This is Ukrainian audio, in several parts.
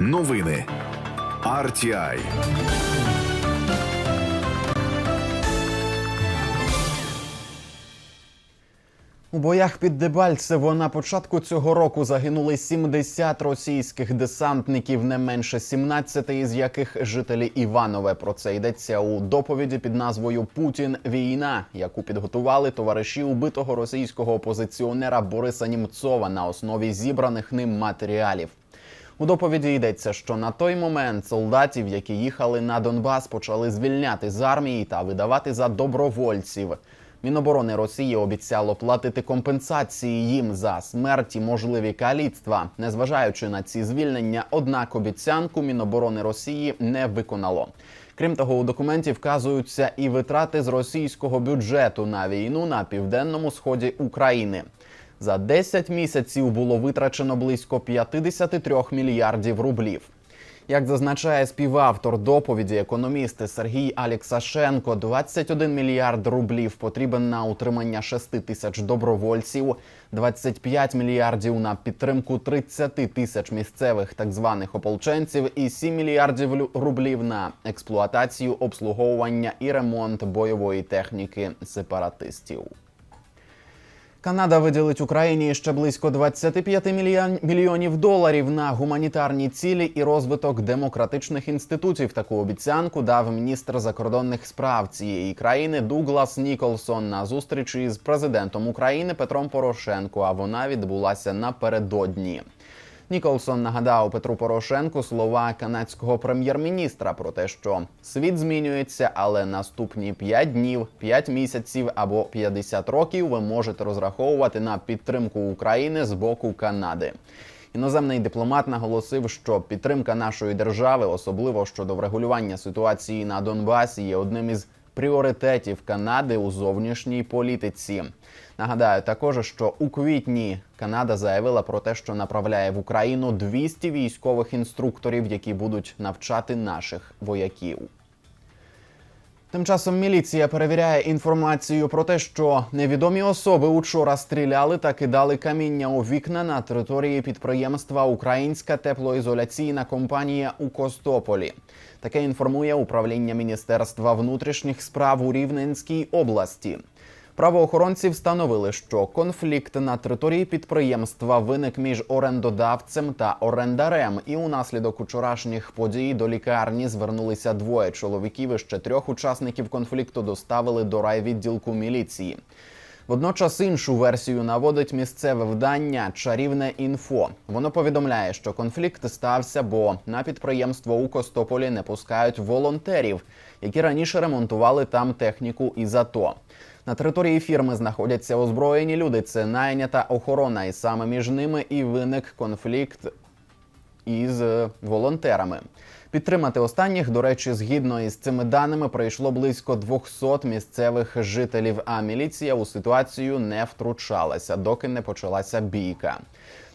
Новини RTI. У боях під Дебальцево на початку цього року загинули 70 російських десантників, не менше 17 із яких жителі Іванове. Про це йдеться у доповіді під назвою Путін війна, яку підготували товариші убитого російського опозиціонера Бориса Німцова на основі зібраних ним матеріалів. У доповіді йдеться, що на той момент солдатів, які їхали на Донбас, почали звільняти з армії та видавати за добровольців. Міноборони Росії обіцяло платити компенсації їм за смерть і можливі каліцтва. Незважаючи на ці звільнення, однак обіцянку Міноборони Росії не виконало. Крім того, у документі вказуються і витрати з російського бюджету на війну на південному сході України. За 10 місяців було витрачено близько 53 мільярдів рублів. Як зазначає співавтор доповіді економісти Сергій Аліксашенко, 21 мільярд рублів потрібен на утримання 6 тисяч добровольців, 25 мільярдів на підтримку 30 тисяч місцевих так званих ополченців, і 7 мільярдів рублів на експлуатацію, обслуговування і ремонт бойової техніки сепаратистів. Канада виділить Україні ще близько 25 мільйон- мільйонів доларів на гуманітарні цілі і розвиток демократичних інститутів. Таку обіцянку дав міністр закордонних справ цієї країни Дуглас Ніколсон на зустрічі з президентом України Петром Порошенко. А вона відбулася напередодні. Ніколсон нагадав Петру Порошенку слова канадського прем'єр-міністра про те, що світ змінюється, але наступні 5 днів, 5 місяців або 50 років ви можете розраховувати на підтримку України з боку Канади. Іноземний дипломат наголосив, що підтримка нашої держави, особливо щодо врегулювання ситуації на Донбасі, є одним із пріоритетів Канади у зовнішній політиці. Нагадаю також, що у квітні Канада заявила про те, що направляє в Україну 200 військових інструкторів, які будуть навчати наших вояків. Тим часом міліція перевіряє інформацію про те, що невідомі особи учора стріляли та кидали каміння у вікна на території підприємства Українська теплоізоляційна компанія у Костополі. Таке інформує управління Міністерства внутрішніх справ у Рівненській області. Правоохоронці встановили, що конфлікт на території підприємства виник між орендодавцем та орендарем, і унаслідок учорашніх подій до лікарні звернулися двоє чоловіків. і Ще трьох учасників конфлікту доставили до райвідділку міліції. Водночас іншу версію наводить місцеве вдання Чарівне інфо. Воно повідомляє, що конфлікт стався, бо на підприємство у Костополі не пускають волонтерів, які раніше ремонтували там техніку із АТО. На території фірми знаходяться озброєні люди. Це найнята охорона, і саме між ними і виник конфлікт із волонтерами. Підтримати останніх, до речі, згідно із цими даними, прийшло близько 200 місцевих жителів. А міліція у ситуацію не втручалася, доки не почалася бійка.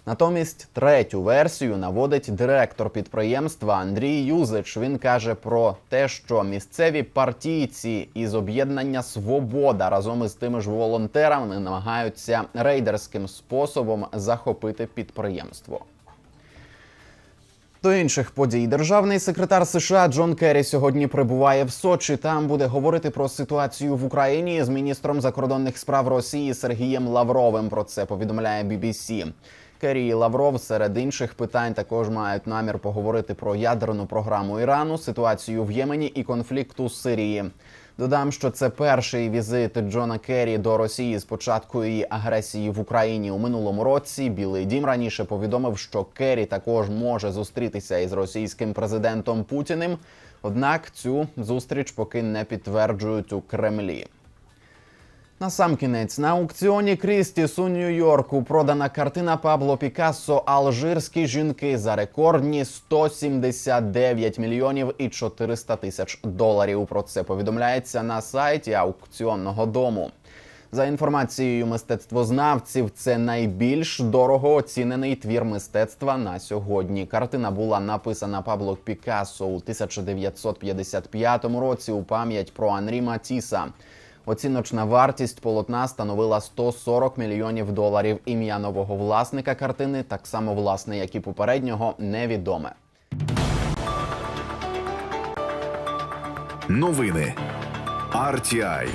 Натомість третю версію наводить директор підприємства Андрій Юзич. Він каже про те, що місцеві партійці із об'єднання Свобода разом із тими ж волонтерами намагаються рейдерським способом захопити підприємство. До інших подій державний секретар США Джон Керрі сьогодні прибуває в Сочі. Там буде говорити про ситуацію в Україні з міністром закордонних справ Росії Сергієм Лавровим. Про це повідомляє BBC. Керрі і Лавров серед інших питань також мають намір поговорити про ядерну програму Ірану, ситуацію в Ємені і конфлікт у Сирії. Додам, що це перший візит Джона Керрі до Росії з початку її агресії в Україні у минулому році. Білий дім раніше повідомив, що Керрі також може зустрітися із російським президентом Путіним. Однак цю зустріч поки не підтверджують у Кремлі. Насамкінець на аукціоні Крістіс у Нью-Йорку продана картина Пабло Пікассо Алжирські жінки за рекордні 179 мільйонів і 400 тисяч доларів. Про це повідомляється на сайті аукціонного дому. За інформацією мистецтвознавців, це найбільш дорого оцінений твір мистецтва на сьогодні. Картина була написана Пабло Пікассо у 1955 році у пам'ять про Анрі Матіса. Оціночна вартість полотна становила 140 мільйонів доларів. Ім'я нового власника картини, так само власне, як і попереднього, невідоме. Новини RTI